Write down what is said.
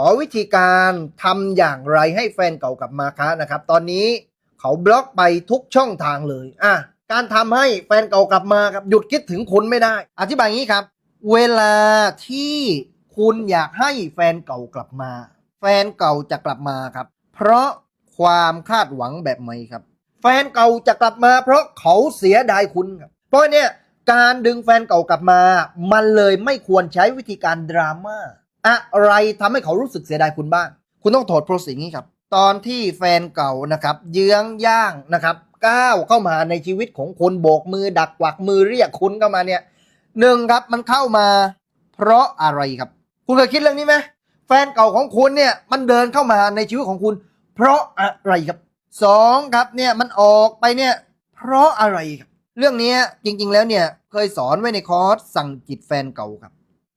ขอวิธีการทำอย่างไรให้แฟนเก่ากลับมาคะนะครับ ตอนนี้เขาบล็อกไปทุกช่องทางเลยอะการทำให้แฟนเก่ากลับมาครับหยุดคิดถึงคุณไม่ได้ อธิบายงี้ครับ เวลาที่คุณอยากให้แฟนเก่ากลับมา แฟนเก่าจะกลับมาครับ เพราะความคาดหวังแบบไหนครับ แฟนเก่าจะกลับมา เพราะเขาเสียดายคุณครับเพราะเนี่ยการดึงแฟนเก่ากลับมา มันเลยไม่ควรใช้วิธีการดราม่า อะไรทำให้เขารู้สึกเสียดายคุณบ้าง คุณต้องถอดโปรสิ่งนี้ครับ ตอนที่แฟนเก่านะครับ เยื้องย่างนะครับก้าวเข้ามาในชีวิตของคุณโบกมือดักกวักมือเรียกคุณเข้ามาเนี่ยหนึ่งครับมันเข้ามา เพราะอะไรครับ คุณเคยคิดเรื่องนี้ไหมแฟนเก่าของคุณเนี่ยมันเดินเข้ามาในชีวิตของคุณ เพราะอะไรครับสองครับเนี่ยมันออกไปเนี่ยเพราะอะไรครับ เรื่องนี้จริงๆแล้วเนี่ยเคยสอนไว้ในคอร์สสั่งจิตแฟนเก่าครับ